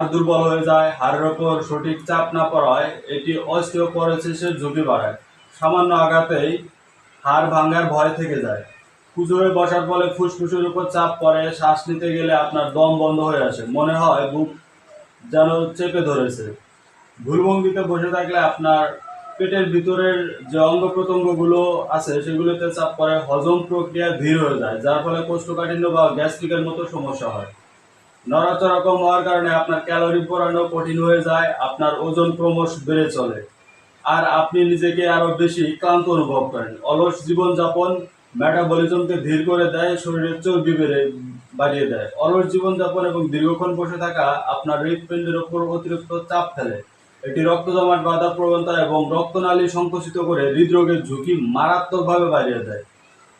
দুর্বল হয়ে যায়, হাড়ের ওপর সঠিক চাপ না পড়ায়, এটি অস্টিওপরোসিসের ঝুঁকি বাড়ায়। সামান্য আঘাতেই হাড় ভাঙার ভয় থেকে যায়। কুচু বসার ফলে ফুসফুসের উপর চাপ পড়ে, শ্বাস নিতে গেলে আপনার দম বন্ধ হয়ে আসে। মনে হয় বুক যেন চেপে ধরেছে। ভুলভঙ্গিতে বসে থাকলে আপনার পেটের ভিতরের যে অঙ্গ প্রত্যঙ্গগুলো আছে, সেগুলোতে চাপ পড়ে, হজম প্রক্রিয়া ধীর হয়ে যায়, যার ফলে কোষ্ঠকাঠিন্য বা গ্যাস্ট্রিকের মতো সমস্যা হয়। নড়াচড়া কম হওয়ার কারণে আপনার ক্যালোরি পোড়ানো কঠিন হয়ে যায়, আপনার ওজন ক্রমশ বেড়ে চলে। আর আপনি নিজেকে আরও বেশি ক্লান্ত অনুভব করেন। অলস জীবনযাপন মেটাবলিজমকে ধীর করে দেয়, শরীরের চর্বি বেড়ে, বাড়িয়ে দেয়। অলস জীবনযাপন এবং দীর্ঘক্ষণ বসে থাকা আপনার হৃদপিণ্ডের উপর অতিরিক্ত চাপ ফেলে। এটি রক্ত জমাট বাঁধার প্রবণতা এবং রক্তনালী সংকুচিত করে হৃদরোগের ঝুঁকি মারাত্মকভাবে বাড়িয়ে দেয়।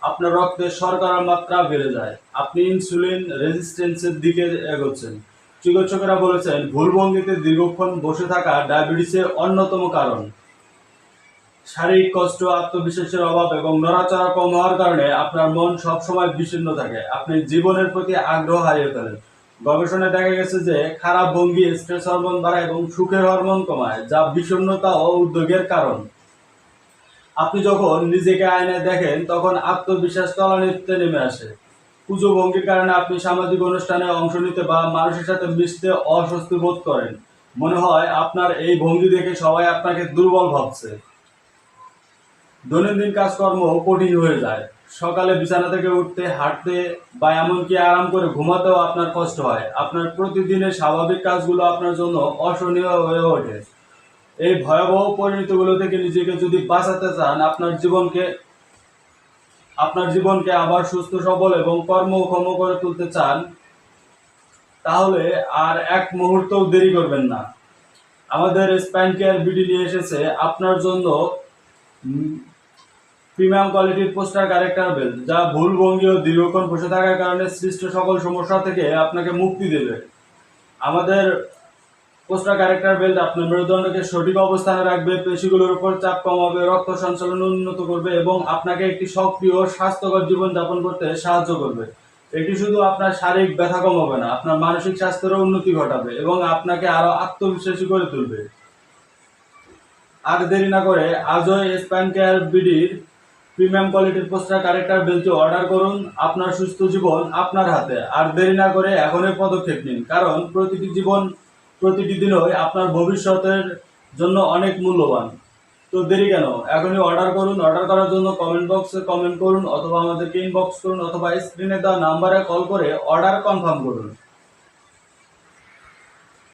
আপনার রক্তে শর্করার মাত্রা বেড়ে যায়। আপনি ইনসুলিন রেজিস্ট্যান্সের দিকে এগোচ্ছেন। চিকিৎসকেরা বলেছেন, ভুল ভঙ্গিতে দীর্ঘক্ষণ বসে থাকা ডায়াবেটিসের অন্যতম কারণ। শারীরিক কষ্ট, আত্মবিশ্বাসের অভাব এবং নড়াচড়া কম হওয়ার কারণে আপনার মন সবসময় বিচ্ছিন্ন থাকে। আপনি জীবনের প্রতি আগ্রহ হারিয়ে ফেলেন। গবেষণায় দেখা গেছে যে, খারাপ ভঙ্গি স্ট্রেস হরমোন বাড়ায় এবং সুখের হরমোন কমায়, যা বিষণ্ণতা ও উদ্যোগের কারণ। আপনি যখন নিজেকে আয়নায় দেখেন, তখন আত্মবিশ্বাস তলানিতে নেমে আসে। পুজো ভঙ্গির কারণে আপনি সামাজিক অনুষ্ঠানে অংশ নিতে বা মানুষের সাথে মিশতে অস্বস্তি বোধ করেন। মনে হয় আপনার এই ভঙ্গি দেখে সবাই আপনাকে দুর্বল ভাবছে। দৈনন্দিন কাজকর্ম কঠিন হয়ে যায়। সকালে বিছানা থেকে উঠতে, হাঁটতে বা এমনকি আরাম করে ঘুমাতেও আপনার কষ্ট হয়। আপনার প্রতিদিনের স্বাভাবিক কাজগুলো আপনার জন্য অসহনীয় হয়ে ওঠে। এই ভয়াবহ পরিণতিগুলো থেকে নিজেকে যদি বাঁচাতে চান, আপনার জীবনকে আপনার জীবনকে আবার সুস্থ, সবল এবং কর্মক্ষম করে তুলতে চান, তাহলে আর এক মুহূর্তও দেরি করবেন না। আমাদের স্পাইন কেয়ার বিডি নিয়ে এসেছে। আপনার জন্য প্রিমিয়াম কোয়ালিটির পোস্টার কারেক্টার বেল যা ভুল ভঙ্গি ও দীর্ঘক্ষণ বসে থাকার কারণে সৃষ্ট সকল সমস্যা থেকে আপনাকে মুক্তি দেবে। আমাদের পোস্টার ক্যারেক্টার বেল্ট আপনার মেরুদণ্ডকে সঠিক অবস্থানে রাখবে, পেশিগুলোর উপর চাপ কমাবে, রক্ত সঞ্চালন উন্নত করবে এবং আপনাকে একটি সক্রিয় স্বাস্থ্যকর জীবন যাপন করতে সাহায্য করবে। এটি শুধু আপনার শারীরিক ব্যথা কমাবে না, আপনার মানসিক স্বাস্থ্যেরও উন্নতি ঘটাবে এবং আপনাকে আরও আত্মবিশ্বাসী করে তুলবে। আর দেরি না করে আজই স্পাইন কেয়ার বিডির প্রিমিয়াম কোয়ালিটির পোস্টার কারেক্টার বেলটি অর্ডার করুন, আপনার সুস্থ জীবন আপনার হাতে। আর দেরি না করে এখনই পদক্ষেপ নিন, কারণ প্রতিটি জীবন প্রতিটি দিনই আপনার ভবিষ্যতের জন্য অনেক মূল্যবান। তো দেরি কেন? এখনই অর্ডার করুন অর্ডার করার জন্য কমেন্ট বক্সে কমেন্ট করুন, অথবা আমাদেরকে ইনবক্স করুন, অথবা স্ক্রিনে দেওয়া নাম্বারে কল করে অর্ডার কনফার্ম করুন।